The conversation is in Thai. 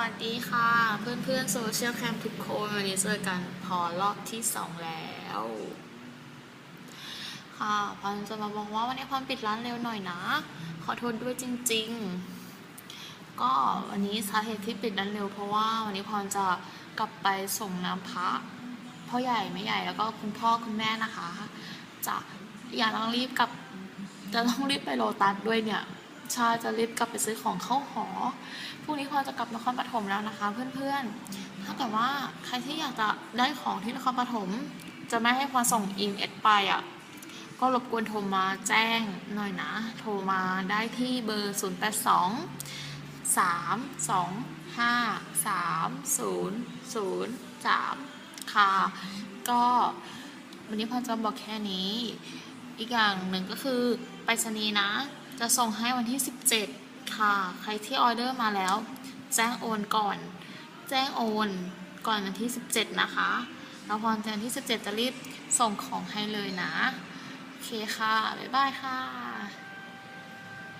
วัสดีค่ะ เพื่อนเพื่อนโซเชียลแคมทุกคนวันนี้เจอกันพอรอบที่สองแล้ว ค่ะพอนจะมาบอกว่าวันนี้พอนปิดร้านเร็วหน่อยนะ ขอโทษด้วยจริง ๆ ก็วันนี้สาเหตุที่ปิดร้านเร็ว เพราะว่าวันนี้พรจะกลับไปส่งน้ำพระพ่อใหญ่ไม่ใหญ่แล้วก็คุณพ่อคุณแม่นะคะ จะอย่าต้องรีบกลับจะต้องรีบไปโลตัสด้วยเนี่ย ชาจะรีบกลับไปซื้อของเข้าหอ พรุ่งนี้พอจะกลับนครปฐมแล้วนะคะ เพื่อนๆ ถ้าเกิดว่าใครที่อยากจะได้ของที่นครปฐมจะไม่ให้พอส่งอินเอสไปอะ ก็รบกวนโทรมาแจ้งหน่อยนะ โทรมาได้ที่เบอร์ 0 8 2 3 2 5 3 0 0 3 ค่ะ ก็วันนี้พอจะบอกแค่นี้ อีกอย่างหนึ่งก็คือไปรษณีย์นะ จะส่งให้วันที่ 17 ค่ะ ใครที่ออเดอร์มาแล้ว แจ้งโอนก่อน แจ้งโอนก่อนวันที่ 17 นะคะแล้วพอวันที่ 17 จะรีบส่งของให้เลยนะ โอเคค่ะ บ๊ายบายค่ะ